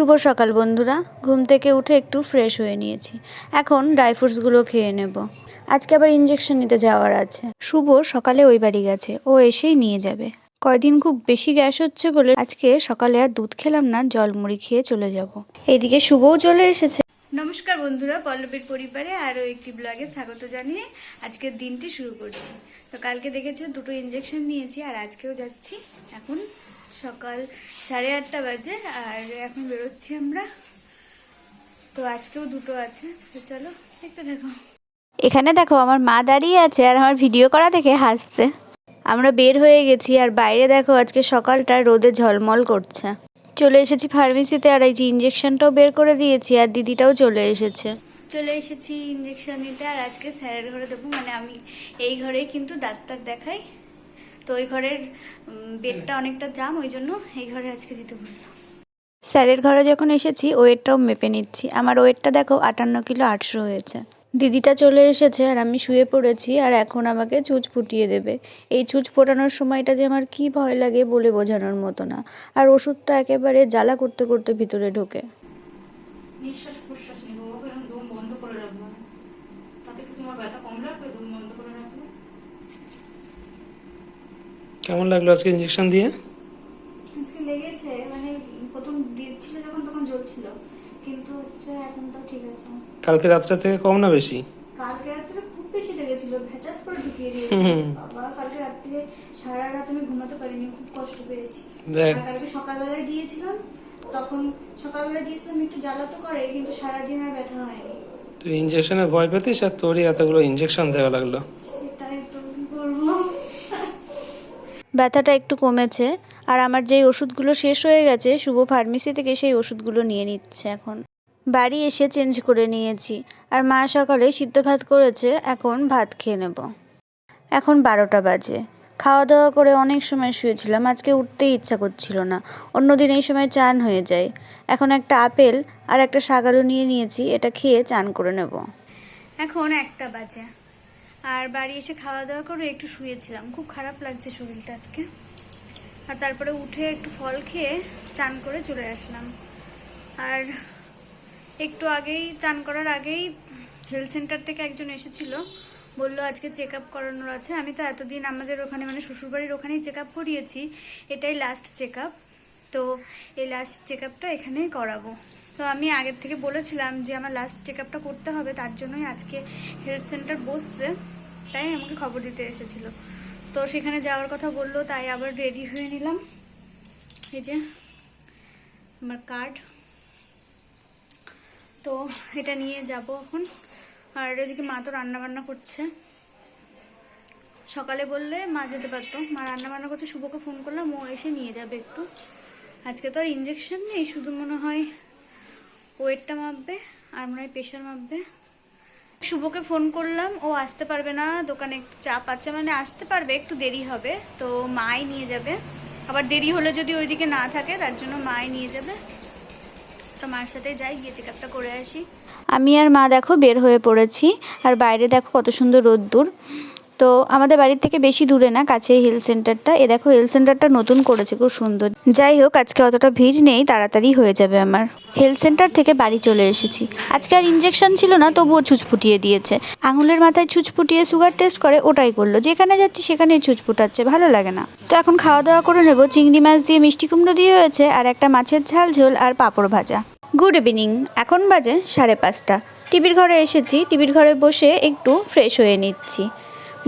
শুভ সকাল বন্ধুরা। ঘুম থেকে উঠে একটু ফ্রেশ হয়ে নিয়েছি। এখন ড্রাই ফ্রুটসগুলো খেয়ে নেব। আজকে আবার ইঞ্জেকশন নিতে যাওয়ার আছে। শুভ সকালে ওই বাড়ি গেছে। ও এসেই নিয়ে যাবে। কয়দিন খুব বেশি গ্যাস হচ্ছে বলে আজকে সকালে আর দুধ খেলাম না, জল মুড়ি খেয়ে চলে যাব। এইদিকে শুভও চলে এসেছে। নমস্কার বন্ধুরা, পল্লবীর পরিবারে আরও একটি ব্লগে স্বাগত জানিয়ে আজকের দিনটি শুরু করছি। তো কালকে দেখেছ দুটো ইঞ্জেকশন নিয়েছি আর আজকেও যাচ্ছি এখন সকাল সাড়ে আটটা বাজে আর এখন বেরোচ্ছি আমরা। তো আজকেও দুটো আছে তো চলো দেখতে দেখো এখানে দেখো আমার মা দাঁড়িয়ে আছে আর আমার ভিডিও করা দেখে হাসছে। আমরা বের হয়ে গেছি আর বাইরে দেখো আজকে সকালটা রোদে ঝলমল করছে। চলে এসেছি ফার্মেসিতে আর এই যে ইঞ্জেকশনটাও বের করে দিয়েছি আর দিদিটাও চলে এসেছে। চলে এসেছি ইঞ্জেকশন নিতে আর আজকে স্যারের ঘরে দেবো মানে আমি এই ঘরেই কিন্তু ডাক্তার দেখাই। তো ওই ঘরের বেডটা অনেকটা জাম ওই জন্য এই ঘরে আজকে দিতে বললাম স্যারের ঘরে যখন এসেছি ওয়েটটাও মেপে নিচ্ছি। আমার ওয়েটটা দেখো আটান্ন কিলো আটশো হয়েছে। দিদিটা চলে এসেছে আর আমি শুয়ে পড়েছি আর এখন আমাকে চুচ ফুটিয়ে দেবে। এই চুচ ফোটানোর সময়টা যে আমার কি ভয় লাগে বলে বোঝানোর মতো না। আর ওষুধটা একেবারে জ্বালা করতে করতে ভিতরে ঢোকে। নিঃশ্বাস প্রশ্বাস নেব দম বন্ধ করে রাখব তাতে কি তোমার ব্যথা কম লাগবে দম বন্ধ করে রাখব কেমন লাগল আজকে ইঞ্জেকশন দিয়ে? আজকে লেগেছে মানে প্রথম দিচ্ছিল যখন তখন জ্বলছিল কিন্তু হচ্ছে এখন তো ঠিক আছে। কালকে রাত্রে থেকে কম না বেশি? কালকে রাত্রে খুব বেশি লেগেছিল ভেজাত করে ঢুকিয়ে দিয়েছে। বাবা কালকে রাত্রে সারা রাত আমি ঘুমাতে পারিনি খুব কষ্ট পেয়েছি। আর কালকে সকালবেলায় দিয়েছিলাম তখন সকালবেলা দিয়েছিলাম একটু জ্বালা তো করে কিন্তু সারাদিন আর ব্যথা হয়নি। তুই ইঞ্জেকশনে ভয় পেতিস? আর তোরই এতগুলো ইঞ্জেকশন দেওয়া লাগল সেটাই তো করব ব্যথাটা একটু কমেছে, আর আমার যেই ওষুধগুলো শেষ হয়ে গেছে, শুভ ফার্মেসি থেকে সেই ওষুধগুলো নিয়ে নিচ্ছে এখন। বাড়ি এসে চেঞ্জ করে নিয়েছি, আর মা সকালে সিদ্ধ ভাত করেছে, এখন ভাত খেয়ে নেব। এখন বারোটা বাজে। খাওয়া দাওয়া করে অনেক সময় শুয়েছিলাম, আজকে উঠতেই ইচ্ছা করছিল না। অন্যদিন এই সময় চান হয়ে যায়। এখন একটা আপেল আর একটা শাগালু নিয়ে নিয়েছি, এটা খেয়ে চান করে নেব। এখন একটা বাজে। আর বাড়ি এসে খাওয়া দাওয়া করে একটু শুয়েছিলাম। খুব খারাপ লাগছে শরীরটা আজকে। আর তারপরে উঠে একটু ফল খেয়ে চান করে চলে আসলাম। আর একটু আগেই, চান করার আগেই হেলথ সেন্টার থেকে একজন এসেছিল। বলল, আজকে চেক আপ করানোর আছে। আমি তো এতদিন আমাদের ওখানে মানে শ্বশুরবাড়ির ওখানেই চেক আপ করিয়েছি। এটাই লাস্ট চেক আপ তো এই লাস্ট চেক আপটা এখানেই করাবো। তো আমি আগের থেকে বলেছিলাম যে আমার লাস্ট চেক আপটা করতে হবে, তার জন্যই আজকে হেলথ সেন্টার বসছে। তাই আমাকে খবর দিতে এসেছিল। তো সেখানে যাওয়ার কথা বলল, তাই আবার রেডি হয়ে নিলাম। এই যে আমার কার্ড তো এটা নিয়ে যাব এখন। আর এদিকে মা তো রান্নাবান্না করছে। সকালে বললে মা যেতে পারতো। মা রান্নাবান্না করছে, শুভকে ফোন করলাম, ও এসে নিয়ে যাবে একটু। আজকে তো আর ইঞ্জেকশন নেই, শুধু মনে হয় ওয়েটটা মাপবে আর মনে হয় প্রেশার মাপবে। শুভকে ফোন করলাম, ও আসতে পারবে না, দোকানে একটু চাপ আছে মানে আসতে পারবে, একটু দেরি হবে, তো মাই নিয়ে যাবে। আবার দেরি হলে যদি ওইদিকে না থাকে, তার জন্য মাই নিয়ে যাবে। তো মার সাথে যাই, গিয়ে চেক আপটা করে আসি। আমি আর মা দেখো বের হয়ে পড়েছি, আর বাইরে দেখো কত সুন্দর রোদ্দুর। তো আমাদের বাড়ির থেকে বেশি দূরে না কাছে হেলথ সেন্টারটা এ দেখো হেলথ সেন্টারটা নতুন করেছে, খুব সুন্দর। যাই হোক, আজকে অতটা ভিড় নেই, তাড়াতাড়ি হয়ে যাবে আমার। হেলথ সেন্টার থেকে বাড়ি চলে এসেছি। আজকে আর ইঞ্জেকশন ছিল না, তবুও ছুঁচ ফুটিয়ে দিয়েছে। আঙুলের মাথায় ছুঁচ ফুটিয়ে সুগার টেস্ট করে, ওটাই করল। যেখানে যাচ্ছি সেখানেই ছুঁচ ফুটাচ্ছে, ভালো লাগে না। তো এখন খাওয়া দাওয়া করে নেব, চিংড়ি মাছ দিয়ে মিষ্টি কুমড়ো দিয়ে হয়েছে, আর একটা মাছের ঝাল, ঝোল আর পাঁপড় ভাজা। গুড ইভিনিং এখন বাজে সাড়ে পাঁচটা। টিভির ঘরে এসেছি, টিভির ঘরে বসে একটু ফ্রেশ হয়ে নিচ্ছি।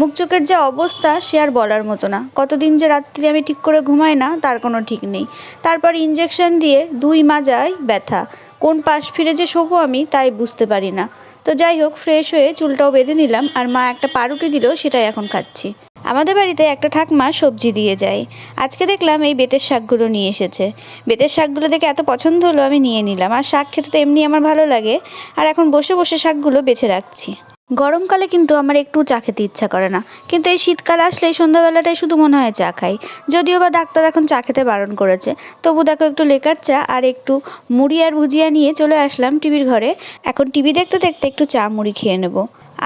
মুখ চোখের যে অবস্থা সে আর বলার মতো না। কতদিন যে রাত্রি আমি ঠিক করে ঘুমাই না, তার কোনো ঠিক নেই। তারপর ইঞ্জেকশন দিয়ে দুই মাজায় ব্যথা। কোন পাশ ফিরে যে শোবো আমি, তাই বুঝতে পারি না। তো যাই হোক ফ্রেশ হয়ে চুলটাও বেঁধে নিলাম আর মা একটা পাউরুটি দিল, সেটাই এখন খাচ্ছি। আমাদের বাড়িতে একটা ঠাকমা সবজি দিয়ে যায়। আজকে দেখলাম এই বেতের শাকগুলো নিয়ে এসেছে। বেতের শাকগুলো দেখে এত পছন্দ হলো, আমি নিয়ে নিলাম। আর শাক খেতে তো এমনি আমার ভালো লাগে। আর এখন বসে বসে শাকগুলো বেছে রাখছি। গরমকালে কিন্তু আমার একটু চা খেতে ইচ্ছা করে না। কিন্তু এই শীতকাল আসলে সন্ধ্যাবেলাটাই শুধু মনে হয় চা খাই। যদিও বা ডাক্তার এখন চা খেতে বারণ করেছে। তবু দেখো একটু লেকার চা আর একটু মুড়ি আর ভুজিয়া নিয়ে চলে আসলাম টিভির ঘরে। এখন টিভি দেখতে দেখতে একটু চা মুড়ি খেয়ে নেব।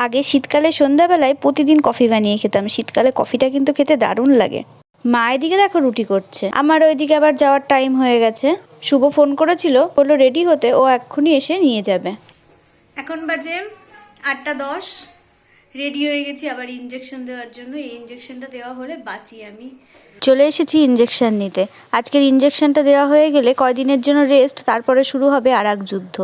আগে শীতকালে সন্ধ্যাবেলায় প্রতিদিন কফি বানিয়ে খেতাম। শীতকালে কফিটা কিন্তু খেতে দারুণ লাগে। মা এদিকে দেখো রুটি করছে। আমার ওইদিকে আবার যাওয়ার টাইম হয়ে গেছে। শুভ ফোন করেছিল। বলল, রেডি হতে। ও এক্ষুনি এসে নিয়ে যাবে। এখন বাজে আটটা দশ। রেডি হয়ে গেছি আবার ইঞ্জেকশন দেওয়ার জন্য। এই ইঞ্জেকশনটা দেওয়া হলে বাঁচি আমি। চলে এসেছি ইঞ্জেকশন নিতে। আজকের ইঞ্জেকশনটা দেওয়া হয়ে গেলে কয়দিনের জন্য রেস্ট তারপরে শুরু হবে আর এক যুদ্ধ।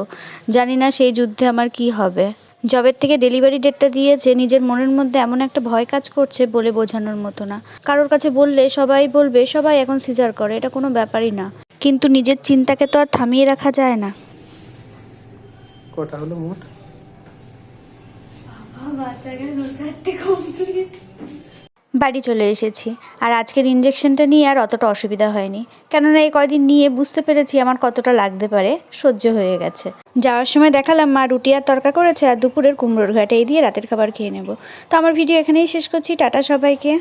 জানি না সেই যুদ্ধে আমার কি হবে। জবের থেকে ডেলিভারি ডেটটা দিয়েছে। নিজের মনের মধ্যে এমন একটা ভয় কাজ করছে বলে বোঝানোর মতো না। কারোর কাছে বললে সবাই বলবে সবাই এখন সিজার করে। এটা কোনো ব্যাপারই না। কিন্তু নিজের চিন্তাকে তো আর থামিয়ে রাখা যায় না। কটা হলো মোট? বাড়ি চলে এসেছি, আর আজকের ইঞ্জেকশনটা নিয়ে আর অতটা অসুবিধা হয়নি। কেননা এই কয়দিন নিয়ে বুঝতে পেরেছি আমার কতটা লাগতে পারে, সহ্য হয়ে গেছে। যাওয়ার সময় দেখালাম মা রুটি আর তরকা করেছে আর দুপুরের কুমড়োর ঘাটে দিয়ে রাতের খাবার খেয়ে নেব। তো আমার ভিডিও এখানেই শেষ করছি, টাটা সবাইকে।